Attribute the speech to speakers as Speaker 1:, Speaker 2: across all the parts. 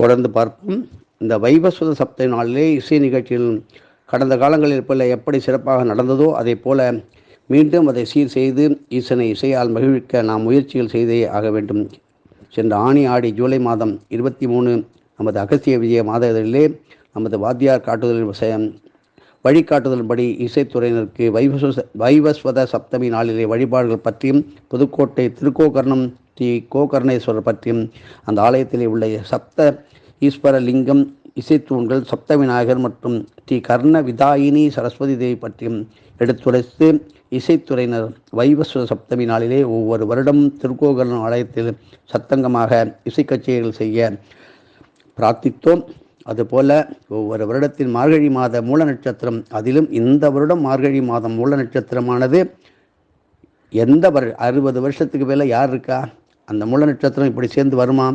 Speaker 1: தொடர்ந்து பார்ப்போம். இந்த வைவஸ்வத சப்த நாளிலே இசை நிகழ்ச்சியில் கடந்த காலங்களில் போல எப்படி சிறப்பாக நடந்ததோ அதே போல மீண்டும் அதை சீர் செய்து ஈசனை இசையால் மகிழ்விக்க நாம் முயற்சிகள் செய்தே ஆக வேண்டும். சென்ற ஆணி ஆடி ஜூலை மாதம் இருபத்தி மூணு நமது அகஸ்திய விஜய மாதத்திலே நமது வாத்தியார் காட்டுதலின் செ- வழிகாட்டுதல்படி இசைத்துறையினருக்கு வைவஸ்வ வைவஸ்வத சப்தமி நாளிலே வழிபாடுகள் பற்றியும் புதுக்கோட்டை திருக்கோகர்ணம் ஸ்ரீ கோகர்ணேஸ்வரர் பற்றியும் அந்த ஆலயத்திலே உள்ள சப்த ஈஸ்வர லிங்கம் இசைத்தூண்கள் சப்த விநாயகர் மற்றும் ஸ்ரீ கர்ண விதாயினி சரஸ்வதி தேவி பற்றியும் எடுத்துரைத்து இசைத்துறையினர் வைவஸ்வ சப்தமி நாளிலே ஒவ்வொரு வருடமும் திருக்கோகர்ணம் ஆலயத்தில் சத்தங்கமாக இசைக்கச்சேரிகள் செய்ய பிரார்த்தித்தோம். அதுபோல ஒவ்வொரு வருடத்தின் மார்கழி மாத மூல நட்சத்திரம் அதிலும் இந்த வருடம் மார்கழி மாதம் மூல நட்சத்திரமானது எந்த வரு அறுபது வருஷத்துக்கு மேலே யார் இருக்கா? அந்த மூல நட்சத்திரம் இப்படி சேர்ந்து வருமா?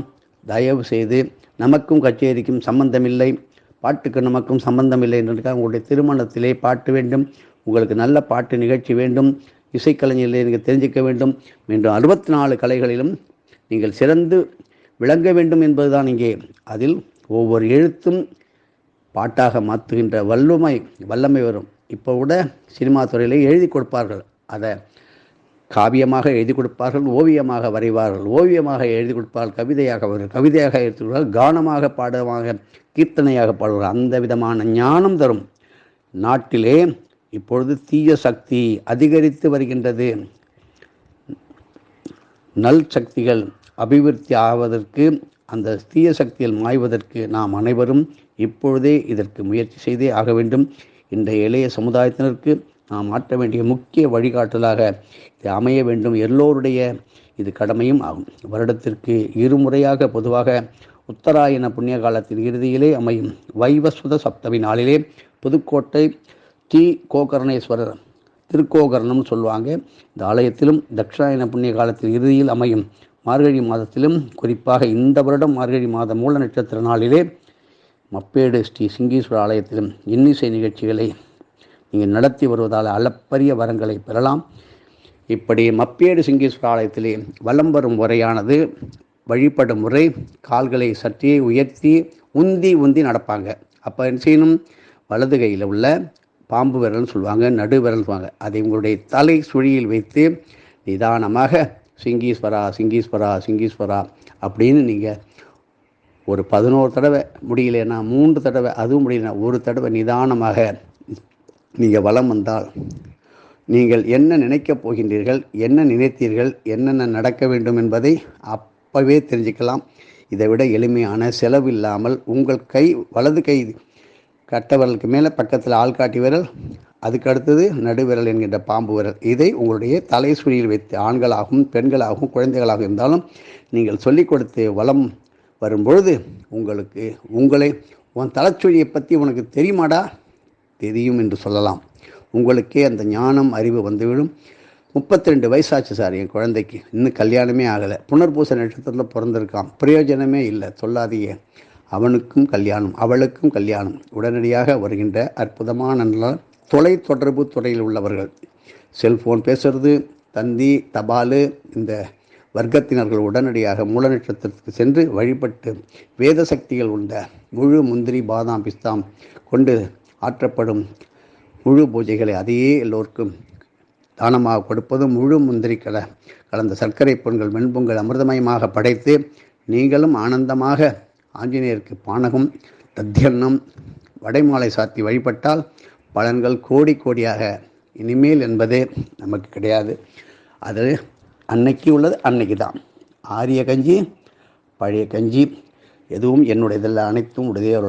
Speaker 1: தயவு செய்து நமக்கும் கச்சேரிக்கும் சம்பந்தமில்லை. பாட்டுக்கு நமக்கும் சம்பந்தமில்லை என்று உங்களுடைய திருமணத்திலே பாட்டு வேண்டும். உங்களுக்கு நல்ல பாட்டு நிகழ்ச்சி வேண்டும். இசைக்கலைஞர்களை நீங்கள் தெரிஞ்சிக்க வேண்டும். மீண்டும் அறுபத்தி நாலு கலைகளிலும் நீங்கள் சிறந்து விளங்க வேண்டும் என்பதுதான் இங்கே. அதில் ஒவ்வொரு எழுத்தும் பாட்டாக மாற்றுகின்ற வல்லமை வல்லமை வரும். இப்போ கூட சினிமா துறையிலே எழுதி கொடுப்பார்கள். அதை காவியமாக எழுதி கொடுப்பார்கள் ஓவியமாக வரைவார்கள். ஓவியமாக எழுதி கொடுப்பார்கள் கவிதையாக வரும் கவிதையாக எழுதி கொடுப்பார்கள் கானமாக பாடமாக கீர்த்தனையாக பாடுவார்கள். அந்த விதமான ஞானம் தரும் நாட்டிலே இப்பொழுது தீய சக்தி அதிகரித்து வருகின்றது. நல் சக்திகள் அபிவிருத்தி ஆவதற்கு அந்த தீய சக்தியில் மாய்வதற்கு நாம் அனைவரும் இப்பொழுதே இதற்கு முயற்சி செய்தே ஆக வேண்டும். இன்றைய இளைய சமுதாயத்தினருக்கு நாம் மாற்ற வேண்டிய முக்கிய வழிகாட்டலாக இது அமைய வேண்டும் எல்லோருடைய இது கடமையும் ஆகும். வருடத்திற்கு இருமுறையாக பொதுவாக உத்தராயண புண்ணிய காலத்தின் இறுதியிலே அமையும் வைவஸ்வத சப்தமி நாளிலே புதுக்கோட்டை ஸ்ரீ கோகர்ணேஸ்வரர் திருக்கோகர்ணம்னு சொல்லுவாங்க. இந்த ஆலயத்திலும் தட்சிணாயன புண்ணிய காலத்தின் இறுதியில் அமையும் மார்கழி மாதத்திலும் குறிப்பாக இந்த வருடம் மார்கழி மாத மூல நட்சத்திர நாளிலே மப்பேடு ஸ்ரீ சிங்கீஸ்வர ஆலயத்திலும் இன்னிசை நிகழ்ச்சிகளை நீங்கள் நடத்தி வருவதால் அளப்பரிய வரங்களை பெறலாம். இப்படி மப்பேடு சிங்கீஸ்வர ஆலயத்திலே வலம் வரும் முறையானது வழிபடும் முறை கால்களை சற்றே உயர்த்தி உந்தி உந்தி நடப்பாங்க. அப்போ என்ன செய்யணும்? வலது கையில் உள்ள பாம்பு விரல்னு சொல்லுவாங்க நடு விரல் சொல்லுவாங்க. அதை உங்களுடைய தலை சுழியில் வைத்து நிதானமாக சிங்கீஸ்வரா சிங்கீஸ்வரா சிங்கீஸ்வரா அப்படின்னு நீங்கள் ஒரு பதினோரு தடவை முடியலன்னா மூன்று தடவை அதுவும் முடியலன்னா ஒரு தடவை நிதானமாக நீங்கள் வளம் வந்தால் நீங்கள் என்ன நினைக்கப் போகின்றீர்கள் என்ன நினைத்தீர்கள் என்னென்ன நடக்க வேண்டும் என்பதை அப்பவே தெரிஞ்சுக்கலாம். இதை விட எளிமையான செலவில்லாமல் உங்கள் கை வலது கை கட்டவரலுக்கு மேலே பக்கத்தில் ஆள்காட்டி விரல் அதுக்கு அடுத்தது நடுவிரல் என்கின்ற பாம்பு விரல். இதை உங்களுடைய தலை சுழியில் வைத்து ஆண்களாகவும் பெண்களாகவும் குழந்தைகளாக இருந்தாலும் நீங்கள் சொல்லிக் கொடுத்து வளம் வரும்பொழுது உங்களுக்கு உங்களை உன் தலைச்சுழியை பற்றி உனக்கு தெரியுமாடா? தெரியும் என்று சொல்லலாம். உங்களுக்கே அந்த ஞானம் அறிவு வந்துவிடும். முப்பத்தி ரெண்டு வயசாச்சு சார் என் குழந்தைக்கு. இன்னும் கல்யாணமே ஆகலை. புனர்பூச நட்சத்திரத்தில் பிறந்திருக்கான். பிரயோஜனமே இல்லை. சொல்லாதீங்க. அவனுக்கும் கல்யாணம் அவளுக்கும் கல்யாணம். உடனடியாக வருகின்ற அற்புதமான நல்ல தொலை தொடர்பு துறையில் உள்ளவர்கள். செல்ஃபோன் பேசுறது தந்தி தபாலு இந்த வர்க்கத்தினர்கள் உடனடியாக மூல நட்சத்திரத்துக்கு சென்று வழிபட்டு வேத சக்திகள் உண்ட முழு முந்திரி பாதாம் பிஸ்தாம் கொண்டு ஆற்றப்படும் முழு பூஜைகளை அதையே எல்லோருக்கும் தானமாக கொடுப்பதும் முழு முந்திரி கல கலந்த சர்க்கரை பொங்கல் வெண்பொங்கல் அமிர்தமயமாக படைத்து நீங்களும் ஆனந்தமாக ஆஞ்சநேயருக்கு பானகம் தத்தியன்னம் வடைமாலை சாத்தி வழிபட்டால் பலன்கள் கோடி கோடியாக இனிமேல் என்பதே நமக்கு கிடையாது. அது அன்னைக்கு உள்ளது அன்னைக்கு தான். ஆரிய கஞ்சி பழைய கஞ்சி எதுவும் என்னுடையதில் அனைத்தும் உடைய ஒரு